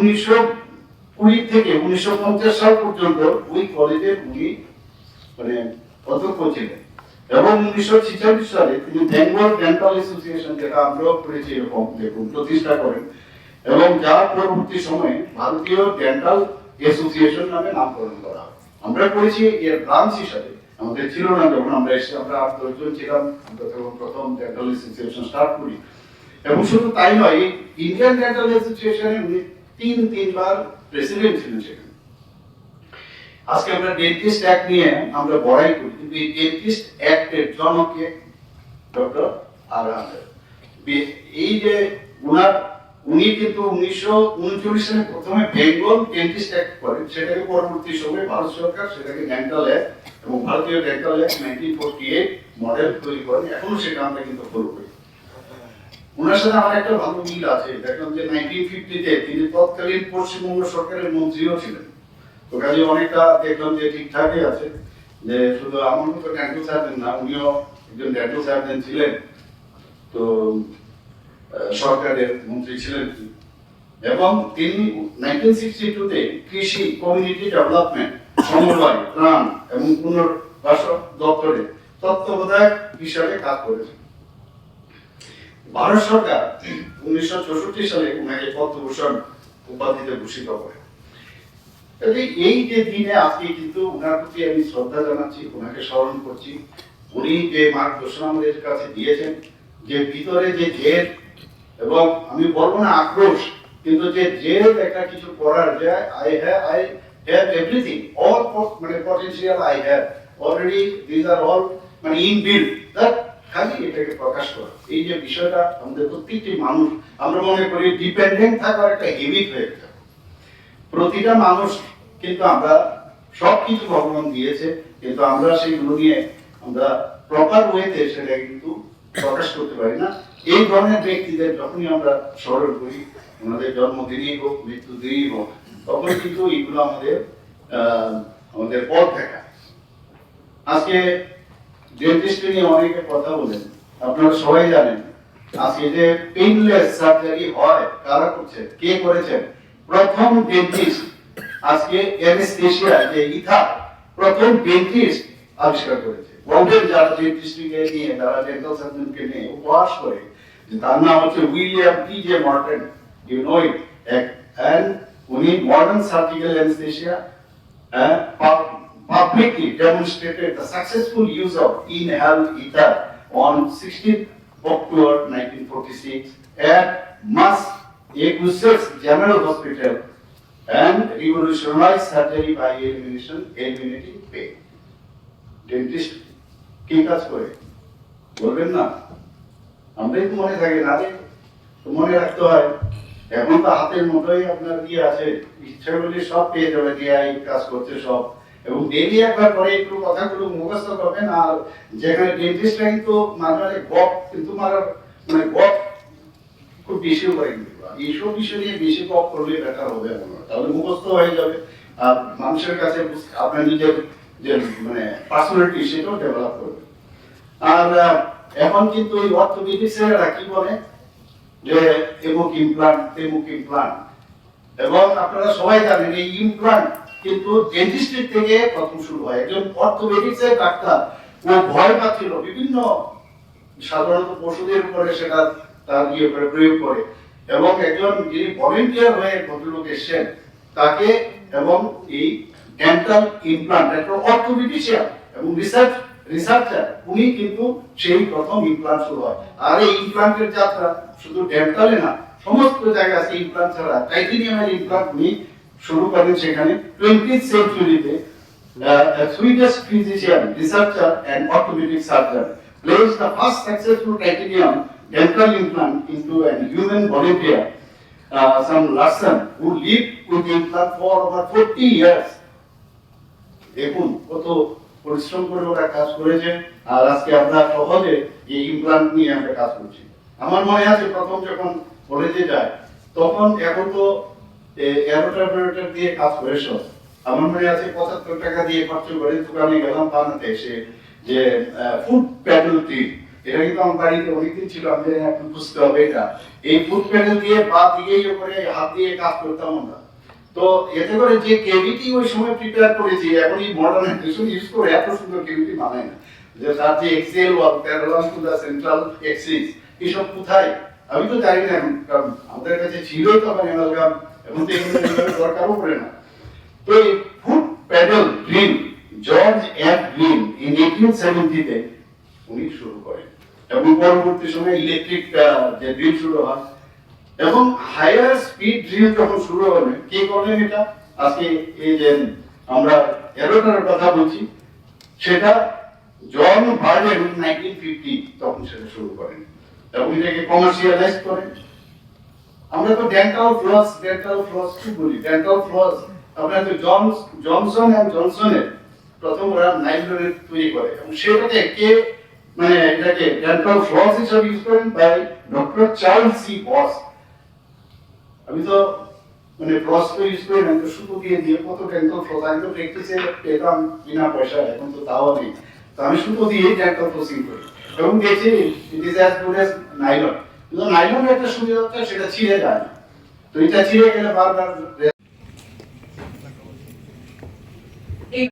উনিশশো কুড়ি থেকে উনিশশো পঞ্চাশ সাল পর্যন্ত ওই কলেজের উনি মানে অধ্যক্ষ ছিলেন। এবং উনিশশো ছিচল্লিশ সালে তিনি বেঙ্গল ডেন্টাল অ্যাসোসিয়েশন যেটা করেছি এরকম দেখুন, প্রতিষ্ঠা করেন। এবং যার পরবর্তী সময়ে ভারতীয় ডেন্টাল অ্যাসোসিয়েশন নামে নামকরণ করা। আমরা করেছি এর ব্রাঞ্চ হিসাবে। আমাদের ছিল না যখন আমরা এসে আমরা আট দশজন ছিলাম তখন প্রথম ডেন্টাল অ্যাসোসিয়েশন স্টার্ট করি। এবং শুধু তাই নয় ইন্ডিয়ান ডেন্টাল অ্যাসোসিয়েশনে উনি তিন, তিনবার প্রেসিডেন্ট ছিলেন সেখানে। আজকে আমরা ডেন্টিস্ট অ্যাক্ট নিয়ে আমরা বড়াই করি, কিন্তু এই ডেন্টিস্ট অ্যাক্টের জনকে ডক্টর আর এই যে উনার, উনি কিন্তু উনিশশো উনচল্লিশ সালে প্রথমে বেঙ্গল ডেন্টিস্ট অ্যাক্ট করেন, সেটাকে পরবর্তী সময়ে ভারত সরকার সেটাকে ডেন্টাল অ্যাক্ট এবং ভারতীয় dental act nineteen forty eight model তৈরি করেন, এখনও সেটা আমরা কিন্তু ফলো করি। ওনার সাথে আমার একটা ভালো মিল আছে। দেখলাম যে নাইনটিন ফিফটিতে তিনি তৎকালীন পশ্চিমবঙ্গ সরকারের মন্ত্রীও ছিলেন। তো কাজে অনেকটা দেখলাম যে ঠিকঠাকই আছে। যে শুধু আমার মতো সার্জন না, উনিও একজন সার্জন ছিলেন। তো সরকারের মন্ত্রী ছিলেন এবং তিনি নাইনটিন সিক্সটি টুতে কৃষি কমিউনিটি ডেভেলপমেন্ট সমবায় ত্রাণ এবং পুনর্বাসন দপ্তরে তত্ত্বাবধায়ক হিসাবে কাজ করেছেন। ভারত সরকার উনিশশো চৌষট্টি সালে ওনাকে পদ্মভূষণ উপাধিতে ভূষিত করে। এই যে দিনে আজকে কিন্তু ওনার প্রতি আমি শ্রদ্ধা জানাচ্ছি ওনাকে স্মরণ করছি। উনি যে মার্গদর্শন আমাদের কাছে দিয়েছেন, যে ভিতরে যে জেদ এবং আমি বলব না আক্রোশ, কিন্তু যে জেদ একটা কিছু করার যে I have I have everything, all মানে potential I have already this R all মানে ইন বিল্ড দ্যাট খালি এটাকে প্রকাশ করা। এই যে বিষয়টা আমাদের প্রত্যেকটি মানুষ, আমরা মনে করি ডিপেন্ডেন্ট থাকার একটা হেবিট হয়ে প্রতিটা মানুষ কিন্তু আমরা সব কিছু ভগবান দিয়েছে, কিন্তু আমরা সেইগুলো নিয়ে আমরা প্রপার ওয়েতে সেটা কিন্তু প্রকাশ করতে পারি না। এই ধরনের ব্যক্তিদের যখনই আমরা স্মরণ করি, ওনাদের জন্মদিনই হোক মৃত্যুদিনই হোক, তখন কিন্তু এগুলো আমাদের আমাদের পথ দেখা আজকে ডেন্টিস্ট নিয়ে অনেকে কথা বলেন, আপনারা সবাই জানেন, আজকে যে পেইনলেস সার্জারি হয়, কারা করছে, কে করেছেন প্রথম ডেন্টিস্ট আজকে অ্যানেস্থেশিয়া যে ইথা, প্রথম ডেন্টিস্ট আবিষ্কার করেছে। ওয়ার্ল্ডের যারা ডেন্টিস্টকে নিয়ে, যারা ডেন্টাল সার্জনকে নিয়ে উপহাস করে তার নাম হচ্ছে William T J Morton you know it and উনি modern surgical anaesthesia pub- publicly demonstrated the successful use of inhaled ether on 16th October 1946 at Massachusetts General Hospital and revolutionized surgery by elimination, eliminating pain. Dentist কি কাজ করে বলবেন না আমরাই তো মনে থাকি না মনে রাখতে হয় এখন তো হাতের মুঠোই আপনার কি আছে ইচ্ছা করলে সব পেয়ে যাবে যে এই কাজ করছে সব এবং ডেলি একবার পরে একটু কথাগুলো মুখস্থ করবেন, আর যেখানে ডেন্টিস্টরা কিন্তু মাঝে মাঝে গপ, কিন্তু মারার মানে গপ খুব বেশি করে কিন্তু। এইসব বিষয় নিয়ে বেশি গপ করলে বেটার হবে হয়। তাহলে মুখস্থ হয়ে যাবে। আর মানুষের কাছে আপনার নিজের যে মানে পার্সোনালিটি সেটাও ডেভেলপ করবে আর এখন কিন্তু এই অর্থোপেডিক্সেরা কি বলে? যে এমুক ইমপ্লান্ট তেমুক ইমপ্লান্ট এবং আপনারা সবাই জানেন, এই ইমপ্লান্ট কিন্তু ডেন্টিস্ট্রি থেকে প্রথম শুরু হয়। একজন অর্থোপেডিক্স এর ডাক্তার ও ভয় পাচ্ছিল। বিভিন্ন সাধারণত পশুদের উপরে সেটা তার ইয়ে করে, প্রয়োগ করে। এবং একজন যিনি ভলেন্টিয়ার হয়ে ভদ্রলোক এসছেন, তাকে এবং এই ডেন্টাল ইমপ্লান্ট একটা অর্থোপেডিশিয়ান এবং রিসার্চ রিসার্চার উনি কিন্তু সেই প্রথম ইমপ্লান্ট শুরু হয়। আর এই ইমপ্লান্টের যাত্রা শুধু ডেন্টালে না, সমস্ত জায়গায় আছে ইমপ্লান্ট ছাড়া। টাইটেনিয়ামের ইমপ্লান্ট উনি শুরু করেন সেখানে। কত পরিশ্রম করে কাজ করেছে, আর আজকে আমরা সহজে এই ইমপ্লান্ট নিয়ে আমরা কাজ করছি। আমার মনে আছে, প্রথম যখন কলেজে যায়, তখন এখন তো এরোটার দিয়ে কাজ করে সব আমার মনে আছে পঁচাত্তর টাকা দিয়ে করে দোকানে গেলাম বানাতে এসে যে ফুড এটা কিন্তু আমার বাড়িতে অনেকদিন ছিল, আমি বুঝতে হবে এটা। এই প্যানেল দিয়ে দিয়ে করে হাত দিয়ে কাজ করতাম আমরা। তো এতে করে যে কেভিটি ওই সময় প্রিপেয়ার করেছি, এখন এই ইউজ করে এত সুন্দর কেভিটি বানায় না। যে তার যে এক্সেল ওয়াল সেন্ট্রাল এক্সিস এসব কোথায়? আমি তো জানি না আমাদের কাছে ছিলই তখন অ্যামালগাম এগুলো দরকারও পড়ে না। তো এই foot pedal drill George F Green in eighteen সেভেন্টিতে উনি শুরু করেন। এবং পরবর্তী সময়ে ইলেকট্রিক যে ড্রিল শুরু হয়। এবং হায়ার স্পিড ড্রিল যখন শুরু হবে, কে করলেন এটা? আজকে এই যে আমরা এরোটার কথা বলছি, সেটা জন ভার্ডেন নাইনটিন ফিফটি তখন সেটা শুরু করেন। এবং এটাকে কমার্শিয়ালাইজ করেন। আমরা তো ডেন্টাল ফ্লস ডেন্টাল ফ্লস কি বলি? ডেন্টাল ফ্লস, আপনার তো জন জনসন এন্ড জনসনের প্রথম ওরা নাইলনের তৈরি করে। এবং সেটাকে কে মানে এটাকে ডেন্টাল ফ্লস হিসাবে ইউজ করেন? By doctor Charles C Bass. আমি তো মানে ফ্লস তো ইউজ করি না সুতো দিয়ে দিয়ে কত ডেন্টাল ফ্লস, আমি তো প্র্যাকটিসে পেতাম বিনা পয়সা এখন তো তাও নেই। তো আমি সুতো দিয়ে ডেন্টাল ফ্লসিং করি। এবং দেখছি it is as good as nylon কিন্তু নাইলনের একটা সুবিধা হচ্ছে সেটা ছিঁড়ে যায় তো এটা ছিঁড়ে গেলে বারবার